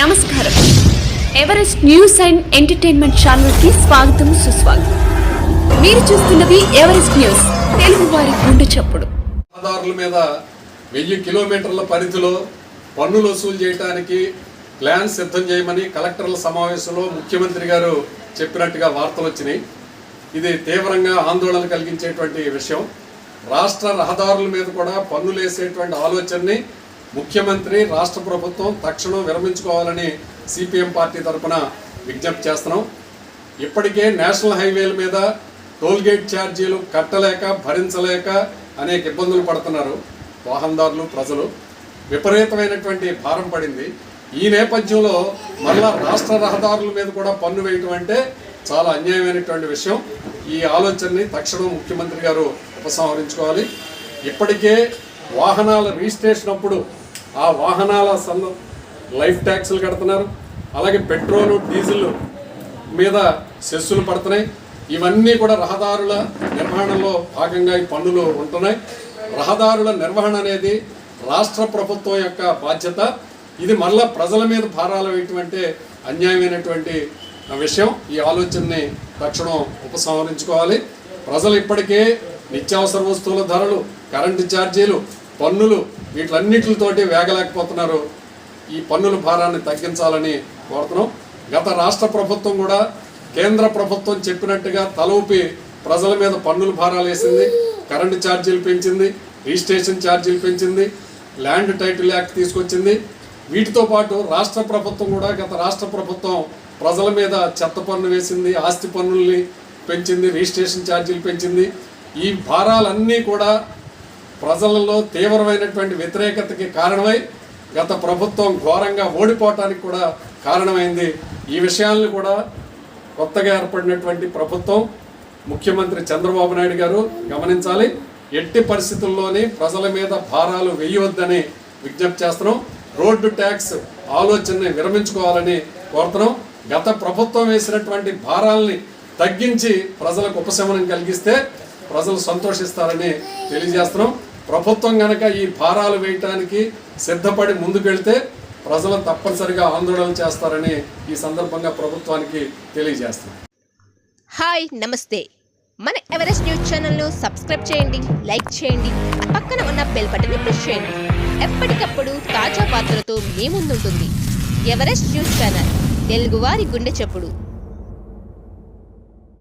నమస్కారం. Everest news and entertainment ఛానల్కి స్వాగతం సుస్వాగతం. మీరు చూస్తున్నది ఎవరెస్ట్ న్యూస్ తెలుగు వారి గుండె చప్పుడు. రహదారుల మీద వెయ్యి కిలోమీటర్ల పరిధిలో పన్నులు వసూలు చేయడానికి ప్లాన్ సిద్ధం చేయమని కలెక్టర్ల సమావేశంలో ముఖ్యమంత్రి గారు చెప్పినట్టుగా వార్తలు వచ్చినాయి. ఇది తీవ్రంగా ఆందోళన కలిగించేటువంటి విషయం. రాష్ట్ర రహదారుల మీద కూడా పన్నులు వేసేటువంటి ఆలోచనని ముఖ్యమంత్రి రాష్ట్ర ప్రభుత్వం తక్షణం విరమించుకోవాలని సిపిఎం పార్టీ తరఫున విజ్ఞప్తి చేస్తున్నాం. ఇప్పటికే నేషనల్ హైవేల మీద టోల్గేట్ ఛార్జీలు కట్టలేక భరించలేక అనేక ఇబ్బందులు పడుతున్నారు వాహనదారులు ప్రజలు. విపరీతమైనటువంటి భారం పడింది. ఈ నేపథ్యంలో మళ్ళా రాష్ట్ర రహదారుల మీద కూడా పన్ను వేయటం అంటే చాలా అన్యాయమైనటువంటి విషయం. ఈ ఆలోచనని తక్షణం ముఖ్యమంత్రి గారు ఉపసంహరించుకోవాలి. ఇప్పటికే వాహనాల రిజిస్ట్రేషన్ అప్పుడు ఆ వాహనాల సంద లైఫ్ ట్యాక్స్లు కడుతున్నారు. అలాగే పెట్రోలు డీజిల్ మీద సెస్సులు పడుతున్నాయి. ఇవన్నీ కూడా రహదారుల నిర్వహణలో భాగంగా ఈ పన్నులు ఉంటున్నాయి. రహదారుల నిర్వహణ అనేది రాష్ట్ర ప్రభుత్వం యొక్క బాధ్యత. ఇది మళ్ళా ప్రజల మీద భారాలు వేయటువంటి అన్యాయమైనటువంటి విషయం. ఈ ఆలోచనని తక్షణం ఉపసంహరించుకోవాలి. ప్రజలు ఇప్పటికే నిత్యావసర వస్తువుల ధరలు కరెంటు ఛార్జీలు పన్నులు వీటిలన్నిటితోటి వేగలేకపోతున్నారు. ఈ పన్నుల భారాన్ని తగ్గించాలని కోరుతున్నాం. గత రాష్ట్ర ప్రభుత్వం కూడా కేంద్ర ప్రభుత్వం చెప్పినట్టుగా తలూపి ప్రజల మీద పన్నుల భారాలు వేసింది కరెంటు ఛార్జీలు పెంచింది రిజిస్ట్రేషన్ ఛార్జీలు పెంచింది ల్యాండ్ టైటిల్ యాక్ట్ తీసుకొచ్చింది. వీటితో పాటు రాష్ట్ర ప్రభుత్వం కూడా గత రాష్ట్ర ప్రభుత్వం ప్రజల మీద చెత్త పన్ను వేసింది ఆస్తి పన్నుల్ని పెంచింది రిజిస్ట్రేషన్ ఛార్జీలు పెంచింది. ఈ భారాలన్నీ కూడా ప్రజలలో తీవ్రమైనటువంటి వ్యతిరేకతకి కారణమై గత ప్రభుత్వం ఘోరంగా ఓడిపోవటానికి కూడా కారణమైంది. ఈ విషయాలను కూడా కొత్తగా ఏర్పడినటువంటి ప్రభుత్వం ముఖ్యమంత్రి చంద్రబాబు నాయుడు గారు గమనించాలి. ఎట్టి పరిస్థితుల్లోని ప్రజల మీద భారాలు వేయవద్దని విజ్ఞప్తి చేస్తున్నాం. రోడ్డు ట్యాక్స్ ఆలోచనని విరమించుకోవాలని కోరుతున్నాం. గత ప్రభుత్వం వేసినటువంటి భారాల్ని తగ్గించి ప్రజలకు ఉపశమనం కలిగిస్తే ప్రజలు సంతోషిస్తారని తెలియజేస్తున్నాం. ప్రభుత్వం కనుక ఈ భారాలు వేయటానికి సిద్ధపడి ముందుకెళ్తే ప్రజలు తప్పనిసరిగా ఆందోళన చేస్తారని ఈ సందర్భంగా ప్రభుత్వానికి తెలియజేస్తున్నాం. హాయ్ నమస్తే. మన ఎవరెస్ట్ న్యూస్ ఛానల్ను సబ్స్క్రైబ్ చేయండి లైక్ చేయండి పక్కన ఉన్న బెల్ బటన్ని ప్రెస్ చేయండి. ఎప్పటికప్పుడు తాజా వార్తలతో మీ ముందుంటుంది ఎవరెస్ట్ న్యూస్ ఛానల్ తెలుగువారి గుండె చెప్పుడు.